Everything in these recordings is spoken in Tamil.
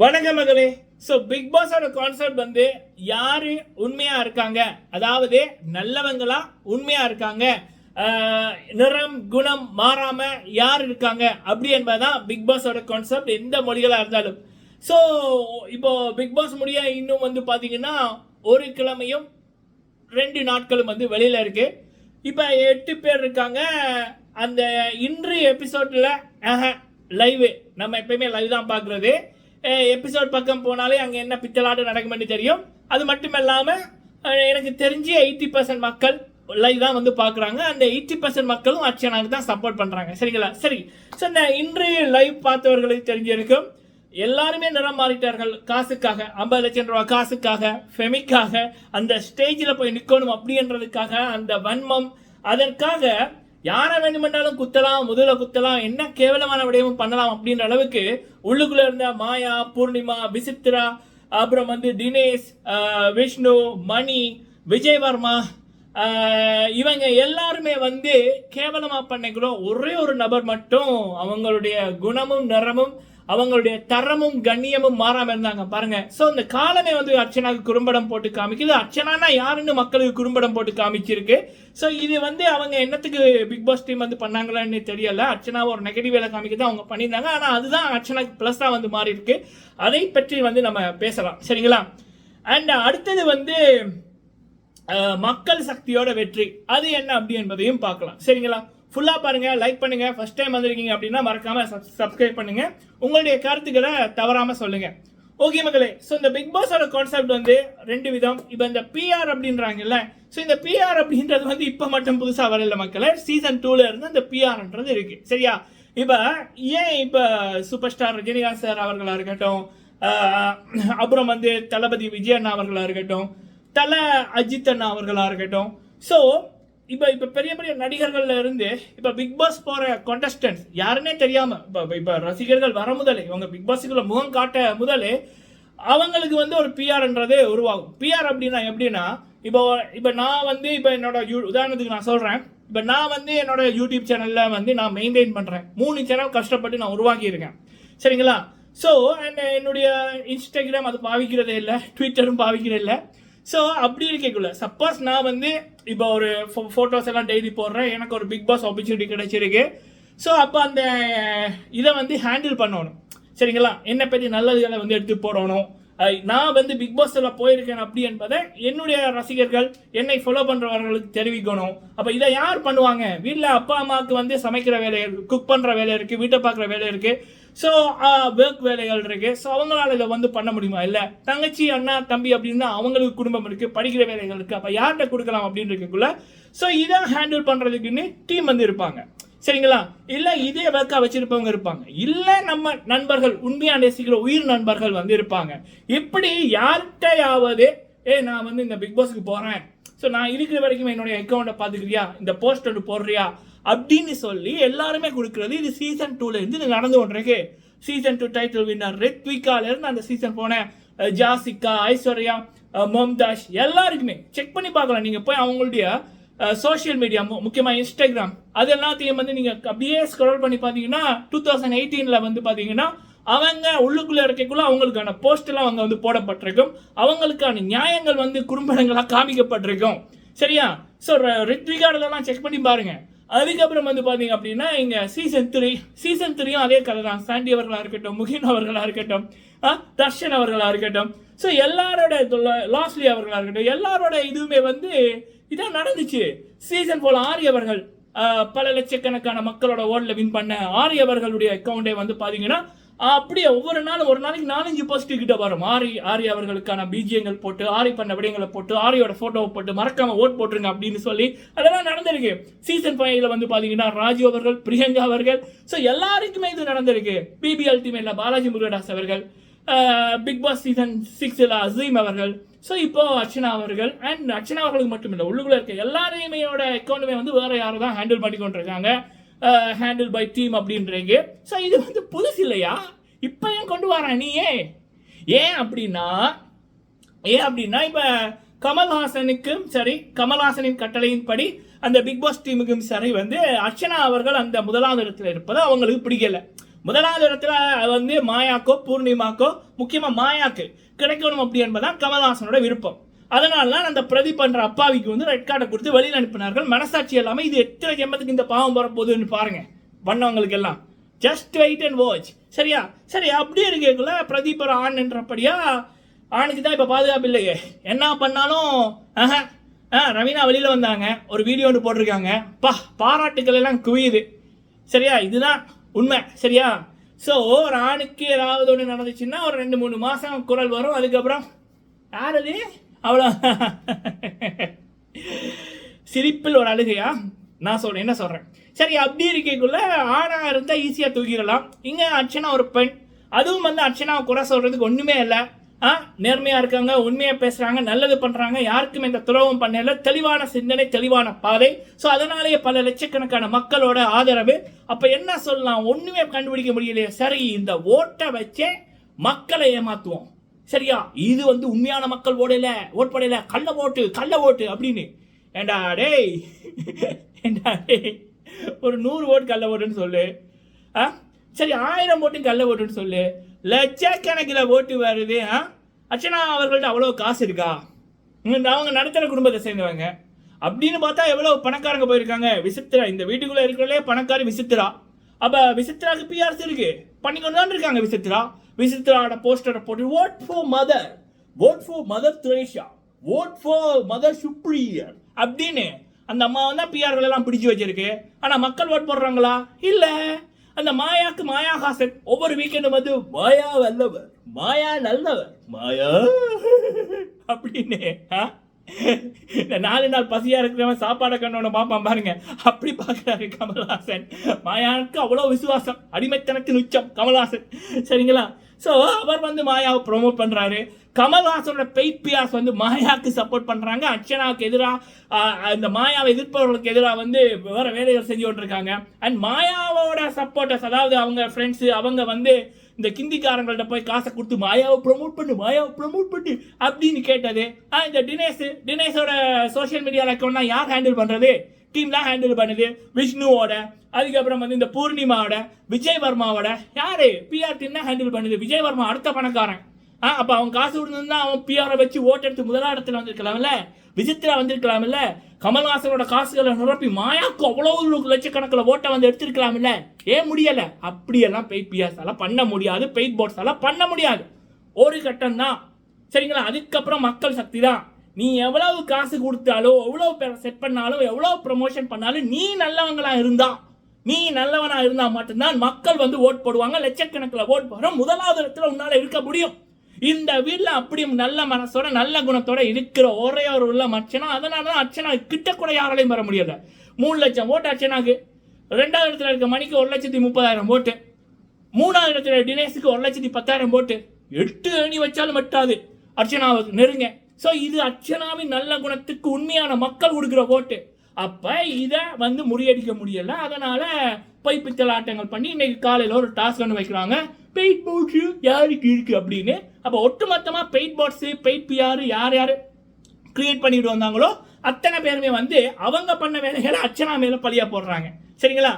வணக்கம் மகளே. ஸோ பிக் பாஸோட கான்செப்ட் வந்து யாரு உண்மையா இருக்காங்க? அதாவது நல்லவங்களா உண்மையா இருக்காங்க? நிறம் குணம் மாறாம யார் இருக்காங்க? அப்படி என்பதுதான் பிக் பாஸோட கான்செப்ட் எந்த மொழிகளாக இருந்தாலும். ஸோ இப்போ பிக் பாஸ் முடிய இன்னும் வந்து பார்த்தீங்கன்னா ஒரு கிழமையும் ரெண்டு நாட்களும் வந்து வெளியில் இருக்கு. இப்போ எட்டு பேர் இருக்காங்க. அந்த இன்றைய எபிசோடில் லைவ் நம்ம எப்பயுமே லைவ் தான் பார்க்குறது எபிசோட் பக்கம் போனாலே அங்கே என்ன பித்தலாட்டம் நடக்கும்னு தெரியும். அது மட்டும் இல்லாமல் எனக்கு தெரிஞ்சு எயிட்டி பர்சன்ட் மக்கள் லைவ் தான் வந்து பார்க்குறாங்க. அந்த எயிட்டி பர்சன்ட் மக்களும் அர்ச்சனாக்கு தான் சப்போர்ட் பண்ணுறாங்க சரிங்களா? சரி. ஸோ இந்த இன்றைய லைவ் பார்த்தவர்களுக்கு தெரிஞ்சிருக்கும். எல்லாருமே நிறம் மாறிட்டார்கள். காசுக்காக ஐம்பது லட்சம் ரூபா காசுக்காக ஃபெமிக்காக அந்த ஸ்டேஜில் போய் நிற்கணும் அப்படின்றதுக்காக அந்த வன்மம் அதற்காக யாரை வேண்டுமென்றாலும் குத்தலாம் முதல குத்தலாம் என்ன கேவலமான விடயமும் பண்ணலாம் அப்படின்ற அளவுக்கு உள்ளுக்குள்ள இருந்த மாயா பூர்ணிமா விசித்ரா அப்புறம் வந்து தினேஷ் விஷ்ணு மணி விஜயவர்மா இவங்க எல்லாருமே வந்து கேவலமாக பண்ணிக்கிறோம். ஒரே ஒரு நபர் மட்டும் அவங்களுடைய குணமும் நிறமும் அவங்களுடைய தரமும் கண்ணியமும் மாறாமல் இருந்தாங்க. பாருங்க. ஸோ இந்த காலமே வந்து அர்ச்சனாக்கு குறும்படம் போட்டு காமிக்குது. அர்ச்சனானா யாருன்னு மக்களுக்கு குறும்படம் போட்டு காமிச்சிருக்கு. ஸோ இது வந்து அவங்க என்னத்துக்கு பிக் பாஸ் டீம் வந்து பண்ணாங்களான்னு தெரியல. அர்ச்சனாவை ஒரு நெகட்டிவ் வேலை காமிக்கிறது அவங்க பண்ணியிருந்தாங்க. ஆனால் அதுதான் அர்ச்சனாக்கு ப்ளஸ்ஸாக வந்து மாறி இருக்கு அதை பற்றி வந்து நம்ம பேசலாம். சரிங்களா? அண்ட் அடுத்தது வந்து மக்கள் சக்தியோட வெற்றி. அது என்ன அப்படி என்பதையும் பார்க்கலாம். சரிங்களா? ஃபுல்லாக பாருங்கள் லைக் பண்ணுங்கள் ஃபஸ்ட் டைம் வந்திருக்கீங்க அப்படின்னா மறக்காம சப்ஸ்கிரைப் பண்ணுங்கள் உங்களுடைய கருத்துக்களை தவறாமல் சொல்லுங்கள் ஓகே மக்களே ஸோ இந்த பிக் பாஸோட கான்செப்ட் வந்து ரெண்டு விதம். இப்போ இந்த பிஆர் அப்படின்றாங்கல்ல ஸோ இந்த பிஆர் அப்படின்றது வந்து இப்போ மட்டும் புதுசாக வரல மக்களே. சீசன் டூவில் இருந்து இந்த பிஆர்ன்றது இருக்குது சரியா? இப்போ ஏன் இப்போ சூப்பர் ஸ்டார் ரஜினிகாந்த் சார் அவர்களாக இருக்கட்டும் அப்புறம் வந்து தளபதி விஜய் அண்ணா அவர்களாக இருக்கட்டும் தல அஜித் அண்ணா அவர்களாக இருக்கட்டும். ஸோ இப்போ இப்போ பெரிய பெரிய நடிகர்கள்ல இருந்து இப்போ பிக் பாஸ் போகிற contestants யாருன்னே தெரியாமல் இப்போ இப்போ ரசிகர்கள் வர முதலே இவங்க பிக் பாஸுக்குள்ள முகம் காட்ட முதலே அவங்களுக்கு வந்து ஒரு பிஆர்ன்றது உருவாகும். பிஆர் அப்படின்னா எப்படின்னா இப்போ இப்போ நான் வந்து இப்போ என்னோட யூ உதாரணத்துக்கு நான் சொல்கிறேன் இப்போ நான் வந்து என்னோட யூடியூப் சேனலில் வந்து நான் மெயின்டைன் பண்ணுறேன் மூணு சேனல் கஷ்டப்பட்டு நான் உருவாக்கியிருக்கேன். சரிங்களா? ஸோ அண்ட் என்னுடைய இன்ஸ்டாகிராம் அது பாவிக்கிறதே இல்லை ட்விட்டரும் பாவிக்கிறதே இல்லை. ஸோ அப்படி இருக்கக்குள்ள சப்போஸ் நான் வந்து இப்போ ஒரு ஃபோட்டோஸ் எல்லாம் டெய்லி போடுறேன். எனக்கு ஒரு பிக் பாஸ் ஆப்பர்ச்சுனிட்டி கிடைச்சிருக்கு. ஸோ அப்போ அந்த இதை வந்து ஹேண்டில் பண்ணணும். சரிங்களா? என்னை பற்றி நல்லதுகளை வந்து எடுத்து போடணும். நான் வந்து பிக் பாஸில் போயிருக்கேன் அப்படி என்பதை என்னுடைய ரசிகர்கள் என்னை ஃபாலோ பண்ணுறவர்களுக்கு தெரிவிக்கணும். அப்போ இதை யார் பண்ணுவாங்க? வீட்டில் அப்பா அம்மாவுக்கு வந்து சமைக்கிற வேலை குக் பண்ணுற வேலை இருக்குது வீட்டை பார்க்குற வேலை இருக்குது ஸோ ஒர்க் வேலைகள் இருக்குது ஸோ அவங்களால இதை வந்து பண்ண முடியுமா? இல்லை தங்கச்சி அண்ணா தம்பி அப்படின்னா அவங்களுக்கு குடும்பம் இருக்குது படிக்கிற வேலைகள் இருக்குது அப்போ யார்கிட்ட கொடுக்கலாம் அப்படின்னு இருக்கக்குள்ள ஸோ இதை ஹேண்டில் பண்ணுறதுக்குன்னு டீம் வந்து இருப்பாங்க. சரிங்களா? இல்லை இதே ஒர்க்காக வச்சுருப்பவங்க இருப்பாங்க. இல்லை நம்ம நண்பர்கள் உண்மையாக நேசிக்கிற உயிர் நண்பர்கள் வந்து இருப்பாங்க. இப்படி யார்கிட்டயாவது ஏ நான் வந்து இந்த பிக் பாஸ்க்கு போகிறேன் ஸோ நான் இருக்கிற வரைக்கும் என்னுடைய அக்கௌண்ட்டை பார்த்துக்கிறியா? இந்த போஸ்ட் ஒன்று போடுறியா? அப்படின்னு சொல்லி எல்லாருமே கொடுக்கறது. இது சீசன் டூல இருந்து இது நடந்து கொண்டிருக்கு. சீசன் டூ டைட்டில் வின்னர் ரெத்விகால இருந்து அந்த சீசன் போன ஜாசிகா ஐஸ்வர்யா மம்தாஷ் எல்லாருக்குமே செக் பண்ணி பார்க்கலாம். நீங்க போய் அவங்களுடைய சோஷியல் மீடியா முக்கியமாக இன்ஸ்டாகிராம் அது எல்லாத்தையும் வந்து நீங்கள் அப்படியே ஸ்க்ரோல் பண்ணி பார்த்தீங்கன்னா டூ தௌசண்ட் எயிட்டீனில் வந்து பார்த்தீங்கன்னா அவங்க உள்ளுக்குள்ளே இருக்கக்குள்ள அவங்களுக்கான போஸ்ட் எல்லாம் அவங்க வந்து போடப்பட்டிருக்கும். அவங்களுக்கான நியாயங்கள் வந்து குறும்படங்களாக காமிக்கப்பட்டிருக்கும். சரியா? ஸோ ரித்விகார்டெல்லாம் செக் பண்ணி பாருங்க. அதுக்கப்புறம் வந்து பார்த்தீங்க அப்படின்னா இங்கே சீசன் த்ரீ சீசன் த்ரீயும் அதே கதை தான். சாண்டி அவர்களாக இருக்கட்டும் முகின் அவர்களாக இருக்கட்டும் தர்ஷன் அவர்களாக இருக்கட்டும். ஸோ எல்லாரோட லாஸ்லி அவர்களாக இருக்கட்டும் எல்லாரோட இதுவுமே வந்து இதான் நடந்துச்சு. சீசன் போல் ஆரி அவர்கள் பல லட்சக்கணக்கான மக்களோட ஓட்டில் வின் பண்ண ஆரி அவர்களுடைய அக்கௌண்டே வந்து பார்த்தீங்கன்னா அப்படியே ஒவ்வொரு நாளும் ஒரு நாளைக்கு நாலஞ்சு போஸ்ட் கிட்ட வரும். ஆரி ஆரி அவர்களுக்கான பீஜியங்கள் போட்டு ஆரி பண்ண விடயங்களை போட்டு ஆரியோட ஃபோட்டோவை போட்டு மறக்காம ஓட் போட்டுருங்க அப்படின்னு சொல்லி அதெல்லாம் நடந்திருக்கு. சீசன் ஃபைவ்ல வந்து பார்த்தீங்கன்னா ராஜு அவர்கள் பிரியங்கா அவர்கள். ஸோ எல்லாருக்குமே இது நடந்திருக்கு. பிபிஎல் டீமில் பாலாஜி முருகதாஸ் அவர்கள் பிக் பாஸ் சீசன் சிக்ஸில் அசீம் அவர்கள். ஸோ இப்போ அர்ச்சனா அவர்கள் அண்ட் அர்ச்சனா அவர்களுக்கு மட்டும் இல்லை உள்ளுக்குள்ள இருக்க எல்லாரையுமையோட அக்கௌண்ட்டுமே வந்து வேற யாரும் தான் ஹேண்டில் பண்ணி கொண்டிருக்காங்க ஹேண்டில் பை டீம் அப்படின்றீங்க. ஸோ இது வந்து புதுசு இல்லையா? இப்போ ஏன் கொண்டு வர நீ ஏன் ஏன் அப்படின்னா ஏன் அப்படின்னா இப்போ கமல்ஹாசனுக்கும் சரி கமல்ஹாசனின் கட்டளையின்படி அந்த பிக் பாஸ் டீமுக்கும் சரி வந்து அர்ச்சனா அவர்கள் அந்த முதலாவது இடத்துல இருப்பது அவங்களுக்கு பிடிக்கல. முதலாவது இடத்துல வந்து மாயாக்கோ பூர்ணிமாக்கோ முக்கியமாக மாயாக்கு கிடைக்கணும் அப்படி என்பதுதான் கமல்ஹாசனோட விருப்பம். அதனால தான் அந்த பிரதீப் என்ற அப்பாவிக்கு வந்து ரெட் கார்டை கொடுத்து வெளியில் அனுப்பினார்கள். மனசாட்சி இல்லாமல் இது எத்தனை ஜென்மத்துக்கு இந்த பாவம் வரப்போகுதுன்னு பாருங்க வண்ணவங்களுக்கு எல்லாம் ஜஸ்ட் வெயிட் அண்ட் வாட்ச் சரியா? சரி அப்படியே இருக்கக்குள்ள பிரதீப் ஒரு ஆண் என்றபடியா ஆணுக்கு தான் இப்போ பாதுகாப்பு இல்லையே. என்ன பண்ணாலும் ஆஹா ஆ ரவீனா வெளியில் வந்தாங்க. ஒரு வீடியோ ஒன்று போட்டிருக்காங்க. பா பாராட்டுக்கள் எல்லாம் குவியுது. சரியா? இதுதான் உண்மை. சரியா? ஸோ ஒரு ஆணுக்கு ஏதாவது ஒன்று நடந்துச்சுன்னா ஒரு ரெண்டு மூணு மாதம் குரல் வரும். அதுக்கப்புறம் யார் அது? அவ்வளோ சிரிப்பில் ஒரு அழுகையா? நான் சொல்கிறேன் என்ன சொல்கிறேன் சரி அப்படி இருக்கக்குள்ள ஆணாக இருந்தால் ஈஸியாக தூக்கிடலாம். இங்கே அர்ச்சனா ஒரு பெண். அதுவும் வந்து அர்ச்சனாவை குறை சொல்கிறதுக்கு ஒன்றுமே இல்லை. ஆ நேர்மையாக இருக்காங்க உண்மையாக பேசுகிறாங்க நல்லது பண்ணுறாங்க யாருக்கும் இந்த துரோகம் பண்ணல. தெளிவான சிந்தனை தெளிவான பாதை. ஸோ அதனாலேயே பல லட்சக்கணக்கான மக்களோட ஆதரவு. அப்போ என்ன சொல்லலாம்? ஒன்றுமே கண்டுபிடிக்க முடியலையே. சரி இந்த ஓட்டை வச்சே மக்களை ஏமாத்துவோம். சரியா? இது வந்து உண்மையான மக்கள் ஓடல ஓட் போடல கள்ள ஓட்டு கள்ள ஓட்டு அப்படின்னு. ஏண்டா டேய்? ஏண்டா டேய்? ஒரு நூறு ஓட்டு கள்ள ஓட்டுன்னு சொல்லு. ஆ? சரி ஆயிரம் ஓட்டும் கள்ள ஓட்டுன்னு சொல்லு. லட்சக்கணக்கில் ஓட்டு வருது ஆ? அர்ச்சனா அவர்கள்ட்ட அவ்வளோ காசு இருக்கா? அவங்க நடத்துகிற குடும்பத்தை சேர்ந்தவங்க. அப்படின்னு பார்த்தா எவ்வளோ பணக்காரங்க போயிருக்காங்க. விசித்திரா இந்த வீட்டுக்குள்ளே இருக்கிறதே பணக்காரி விசித்திரா. அப்போ விசித்திராவுக்கு பிஆர்சி இருக்குது பண்ணிக்கொண்டு தான் இருக்காங்க விசித்திரா. விசித்திராவோட போஸ்டரை போட்டு vote for mother vote for mother துரேஷா vote for mother superior அப்படின்னு அந்த அம்மா தான் பிஆர்கள் எல்லாம் பிடிச்சு வச்சிருக்கு. ஆனால் மக்கள் ஓட் போடுறாங்களா? இல்லை. அந்த மாயாக்கு மாயா ஹாசன் ஒவ்வொரு வீக்கெண்டும் வந்து மாயா வல்லவர் மாயா நல்லவர் மாயா. அப்படின்னு இந்த நாலு நாள் பசியா இருக்கிறவன் சாப்பாடை கண்ணோட பாப்பான் பாருங்க. அப்படி பார்க்கறாரு கமல்ஹாசன். மாயாவுக்கு அவ்வளோ விசுவாசம். அடிமைத்தனத்தின் உச்சம் கமல்ஹாசன். சரிங்களா? ஸோ அவர் வந்து மாயாவை ப்ரொமோட் பண்ணுறாரு கமல்ஹாசனோட பெய்ட் பியாஸ் வந்து மாயாவுக்கு சப்போர்ட் பண்ணுறாங்க அர்ச்சனாவுக்கு எதிராக இந்த மாயாவை எதிர்ப்பவர்களுக்கு எதிராக வந்து வேறு வேலைகள் செஞ்சு கொண்டிருக்காங்க. அண்ட் மாயாவோட சப்போர்ட்டர்ஸ் அதாவது அவங்க ஃப்ரெண்ட்ஸு அவங்க வந்து இந்த கிந்திக்காரங்கள்ட்ட போய் காசை கொடுத்து மாயாவை ப்ரொமோட் பண்ணு மாயாவை ப்ரொமோட் பண்ணு அப்படின்னு கேட்டது. ஆ இந்த தினேஷ் டினேஷோட சோஷியல் மீடியாவில் அக்கௌண்ட்னா யார் ஹேண்டில் பண்ணுறது டீம்லாம் ஹேண்டில் பண்ணுது. விஷ்ணுவோட அதுக்கப்புறம் வந்து இந்த பூர்ணிமாவோட விஜய் வர்மாவோட யாரு பிஆர் டீம் தான் ஹேண்டில் பண்ணுது. விஜய் வர்மா அடுத்த பணக்காரன். ஆ அப்போ அவன் காசு விடுந்தா அவன் பிஆரை வச்சு ஓட்டெடுத்து முதலா இடத்துல வந்திருக்கலாம்ல? விசித்ரா வந்திருக்கலாம்ல? கமல்ஹாசனோட காசுகளை நிரப்பி மாயாக்கு அவ்வளோ லட்சக்கணக்கில் ஓட்டை வந்து எடுத்திருக்கலாம்ல? ஏன் முடியலை? அப்படியெல்லாம் பெய்ட் பிஆர்ஸால பண்ண முடியாது. பெய்ட் போர்ட்ஸால பண்ண முடியாது. ஒரு கட்டம் தான். சரிங்களா? அதுக்கப்புறம் மக்கள் சக்தி தான். நீ எவ்வளவு காசு கொடுத்தாலும் எவ்வளோ பேரை செட் பண்ணாலும் எவ்வளோ ப்ரமோஷன் பண்ணாலும் நீ நல்லவங்களா இருந்தா நீ நல்லவனா இருந்தா மட்டும்தான் மக்கள் வந்து ஓட் போடுவாங்க. லட்சக்கணக்கில் ஓட் போடுறோம் முதலாவது இடத்துல உன்னால இருக்க முடியும். இந்த வீட்டில் அப்படியும் நல்ல மனசோட நல்ல குணத்தோட இருக்கிற ஒரே ஒரு உள்ள அர்ச்சனா அதனால தான் அர்ச்சனா கிட்ட கூட யாராலையும் வர முடியல. மூணு லட்சம் ஓட்டு அர்ச்சனாக்கு ரெண்டாவது இடத்துல இருக்க மணிக்கு ஒரு லட்சத்தி முப்பதாயிரம் ஓட்டு மூணாவது இடத்துல டினேஸுக்கு ஒரு லட்சத்தி பத்தாயிரம் ஓட்டு எட்டு அணி வச்சாலும் மட்டாது அர்ச்சனாவுக்கு நெருங்க. ஸோ இது அர்ச்சனாவின் நல்ல குணத்துக்கு உண்மையான மக்கள் கொடுக்குற ஓட்டு. அப்போ இதை வந்து முறியடிக்க முடியல. அதனால் பொய் பித்தல் ஆட்டங்கள் பண்ணி இன்னைக்கு காலையில் ஒரு டாஸ்க் ஒன்று வைக்கிறாங்க. பெயிட் போட்ஸ் யாருக்கு இருக்குது அப்படின்னு. அப்போ ஒட்டுமொத்தமாக பெயிட் போட்ஸு பெயிட் பிஆர் யார் யார் கிரியேட் பண்ணிட்டு வந்தாங்களோ அத்தனை பேருமே வந்து அவங்க பண்ண வேலைகளை அர்ச்சனா மேலே பழியாக போடுறாங்க. சரிங்களா?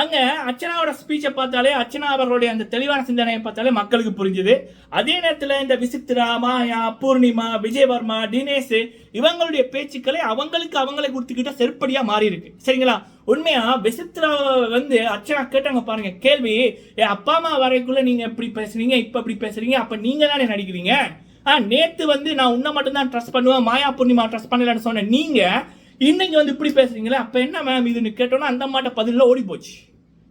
அங்க அர்ச்சனாவோட ஸ்பீச்சை பார்த்தாலே அர்ச்சனா அவர்களுடைய அந்த தெளிவான சிந்தனையை பார்த்தாலே மக்களுக்கு புரிஞ்சுது. அதே நேரத்தில் இந்த விசித்ரா மாயா பூர்ணிமா விஜயவர்மா தினேஷ் இவங்களுடைய பேச்சுக்களை அவங்களுக்கு அவங்களே கொடுத்துக்கிட்ட செருப்படியா மாறி இருக்கு சரிங்களா? உண்மையா விசித்ரா வந்து அர்ச்சனா கேட்டாங்க பாருங்க கேள்வி என் அப்பா அம்மா வரைக்குள்ள நீங்க எப்படி பேசுறீங்க இப்ப இப்படி பேசுறீங்க அப்ப நீங்க தானே நடிக்கிறீங்க? ஆ நேத்து வந்து நான் உன்னை மட்டும் தான் ட்ரஸ்ட் பண்ணுவேன் மாயா பூர்ணிமா ட்ரஸ்ட் பண்ணலன்னு சொன்னேன் நீங்க இன்னைக்கு வந்து இப்படி பேசுறீங்களே அப்ப என்ன மேம் இதுன்னு கேட்டோன்னா அந்த மாட்ட பதில ஓடி போச்சு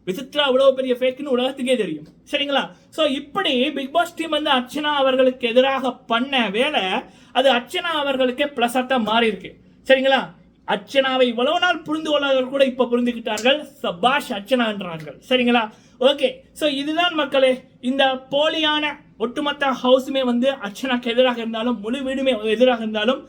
விசித்ரா இவ்வளோ பெரிய ஃபேக்குன்னு உலகத்துக்கே தெரியும். சரிங்களா? ஸோ இப்படி பிக் பாஸ் டீம் வந்து அர்ச்சனா அவர்களுக்கு எதிராக பண்ண வேலை அது அர்ச்சனா அவர்களுக்கே பிளஸாக மாறி இருக்கு. சரிங்களா? அர்ச்சனாவை இவ்வளவு நாள் புரிந்து கொள்ளாதவர்கள் கூட இப்போ புரிந்துக்கிட்டார்கள் சபாஷ் அர்ச்சனா என்றார்கள். சரிங்களா? ஓகே ஸோ இதுதான் மக்களே இந்த போலியான ஒட்டுமொத்த ஹவுஸுமே வந்து அர்ச்சனாக்கு எதிராக இருந்தாலும் முழு வீடுமே எதிராக இருந்தாலும்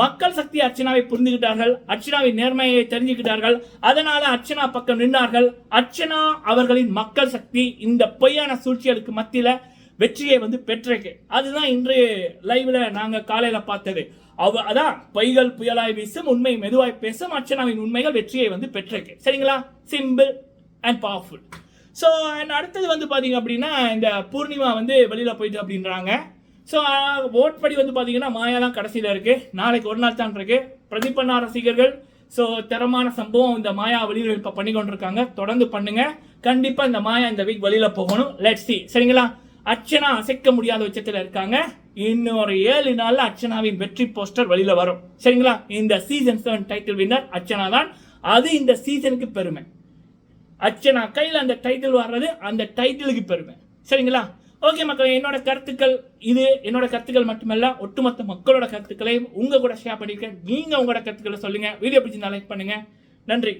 மக்கள் சக்தி அர்ச்சனாவை புரிந்துகிட்டார்கள் அர்ச்சனாவின் நேர்மையை தெரிஞ்சுக்கிட்டார்கள் அதனால அர்ச்சனா பக்கம் நின்றார்கள். அர்ச்சனா அவர்களின் மக்கள் சக்தி இந்த பொய்யான சூழ்ச்சிகளுக்கு மத்தியில வெற்றியை வந்து பெற்றிருக்கு. அதுதான் இன்று லைவ்ல நாங்க காலையில பார்த்தது. அவ அதான் பொய்கள் புயலாய் வீசும் உண்மை மெதுவாய் பேசும் அர்ச்சனாவின் உண்மைகள் வெற்றியை வந்து பெற்றிருக்கு. சரிங்களா? சிம்பிள் அண்ட் பவர்ஃபுல் ஸோ அடுத்தது வந்து பார்த்தீங்க அப்படின்னா இந்த பூர்ணிமா வந்து வெளியில் போயிட்டு அப்படின்றாங்க. ஸோ ஓட் படி வந்து பார்த்தீங்கன்னா மாயா தான் கடைசியில் இருக்குது நாளைக்கு ஒரு நாள் தான் இருக்குது பிரதீபண்ணா ரசிகர்கள் ஸோ தரமான சம்பவம் இந்த மாயா வெளியில் இப்போ பண்ணி கொண்டிருக்காங்க. தொடர்ந்து பண்ணுங்க. கண்டிப்பாக இந்த மாயா இந்த வீக் வெளியில் போகணும். லெட் சி சரிங்களா? அர்ச்சனா அசைக்க முடியாத உச்சத்தில் இருக்காங்க. இன்னொரு ஏழு நாளில் அர்ச்சனாவின் வெற்றி போஸ்டர் வழியில் வரும். சரிங்களா? இந்த season seven title winner Archana தான். அது இந்த சீசனுக்கு பெருமை. அர்ச்சனா கையில் அந்த டைட்டில் வர்றது அந்த டைட்டிலுக்கு பெருமை. சரிங்களா? ஓகே மக்கள் என்னோட கருத்துக்கள் இது. என்னோட கருத்துக்கள் மட்டுமல்ல ஒட்டுமொத்த மக்களோட கருத்துக்களையும் உங்க கூட ஷேர் பண்ணியிருக்கேன். நீங்க உங்களோட கருத்துக்களை சொல்லுங்க. வீடியோ பிடிச்சிருந்தா லைக் பண்ணுங்க. நன்றி.